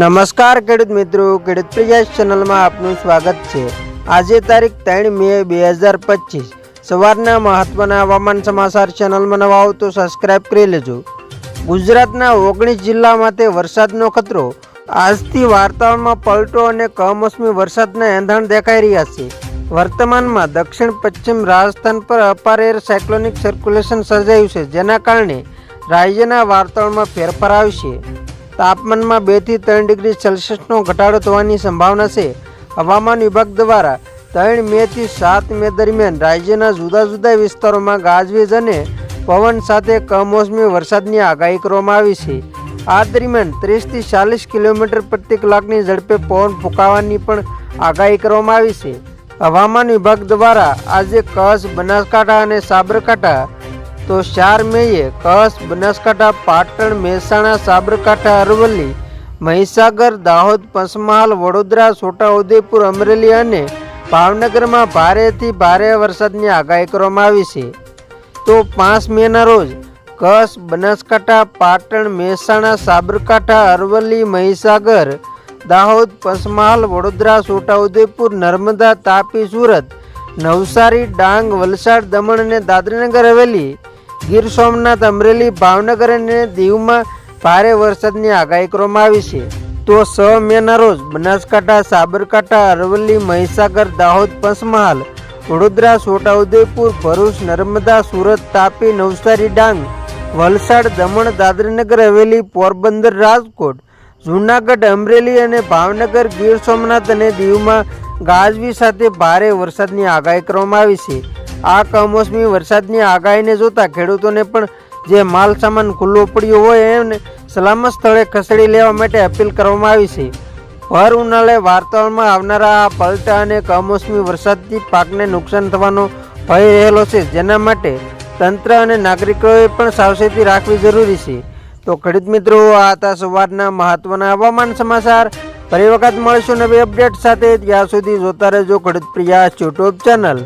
નમસ્કાર ખેડૂત મિત્રો, ખેડૂત પ્રયાસ ચેનલમાં આપનું સ્વાગત છે. આજે તારીખ ત્રણ મે બે હજાર પચીસ. સવારના મહત્વના હવામાન સમાચાર ચેનલમાં નવા આવો તો સબસ્ક્રાઇબ કરી લેજો. ગુજરાતના ઓગણીસ જિલ્લા માટે વરસાદનો ખતરો. આજથી વાતાવરણમાં પલટો અને કમોસમી વરસાદના એંધાણ દેખાઈ રહ્યા છે. વર્તમાનમાં દક્ષિણ પશ્ચિમ રાજસ્થાન પર અપાર એર સાયક્લોનિક સર્ક્યુલેશન સર્જાયું છે, જેના કારણે રાજ્યના વાતાવરણમાં ફેરફાર આવશે તાપમાનમાં બેથી ત્રણ ડિગ્રી સેલ્સિયસનો ઘટાડો થવાની સંભાવના છે. હવામાન વિભાગ દ્વારા ત્રણ મેથી સાત મે દરમિયાન રાજ્યના જુદા જુદા વિસ્તારોમાં ગાજવીજ અને પવન સાથે કમોસમી વરસાદની આગાહી કરવામાં આવી છે. આ દરમિયાન ત્રીસથી ચાલીસ કિલોમીટર પ્રતિ કલાકની ઝડપે પવન ફૂંકાવાની પણ આગાહી કરવામાં આવી છે. હવામાન વિભાગ દ્વારા આજે કચ્છ, બનાસકાંઠા અને સાબરકાંઠા તો ચાર મેએ કચ્છ બનાસકાંઠા, પાટણ, મહેસાણા, સાબરકાંઠા, અરવલ્લી, મહીસાગર, દાહોદ, પંચમહાલ, વડોદરા, છોટાઉદેપુર, અમરેલી અને ભાવનગરમાં ભારેથી ભારે વરસાદની આગાહી કરવામાં આવી છે. તો પાંચ મેના રોજ કચ્છ બનાસકાંઠા, પાટણ, મહેસાણા, સાબરકાંઠા, અરવલ્લી, મહીસાગર, દાહોદ, પંચમહાલ, વડોદરા, છોટાઉદેપુર, નર્મદા, તાપી, સુરત, નવસારી, ડાંગ, વલસાડ, દમણ અને દાદરાનગર હવેલી ગીર સોમનાથ, અમરેલી, ભાવનગર અને દીવમાં ભારે વરસાદની આગાહી કરવામાં આવી છે. તો છ મેના રોજ બનાસકાંઠા, સાબરકાંઠા, અરવલ્લી, મહીસાગર, દાહોદ, પંચમહાલ, વડોદરા, છોટાઉદેપુર, ભરૂચ, નર્મદા, સુરત, તાપી, નવસારી, ડાંગ, વલસાડ, દમણ, દાદરાનગર, હવેલી, પોરબંદર, રાજકોટ, જૂનાગઢ, અમરેલી અને ભાવનગર, ગીર સોમનાથ અને દીવમાં ગાજવી સાથે ભારે વરસાદની આગાહી કરવામાં આવી છે. આ કમોસમી વરસાદની આગાહીને જોતા ખેડૂતોને પણ જે માલ સામાન ખુલ્લો પડ્યો હોય એને સલામત સ્થળે ખસેડી લેવા માટે અપીલ કરવામાં આવી છે. ભર ઉનાળે વાતાવરણમાં આવનારા આ પલટા અને કમોસમી વરસાદથી પાકને નુકસાન થવાનો ભય રહેલો છે, જેના માટે તંત્ર અને નાગરિકોએ પણ સાવચેતી રાખવી જરૂરી છે. તો ખેડૂત મિત્રો, આ હતા સવારના મહત્વના હવામાન સમાચાર. ફરી વખત મળીશું નવી અપડેટ સાથે. ત્યાં સુધી જોતા રહેજો ખેડૂત પ્રિયા યુટ્યુબ ચેનલ.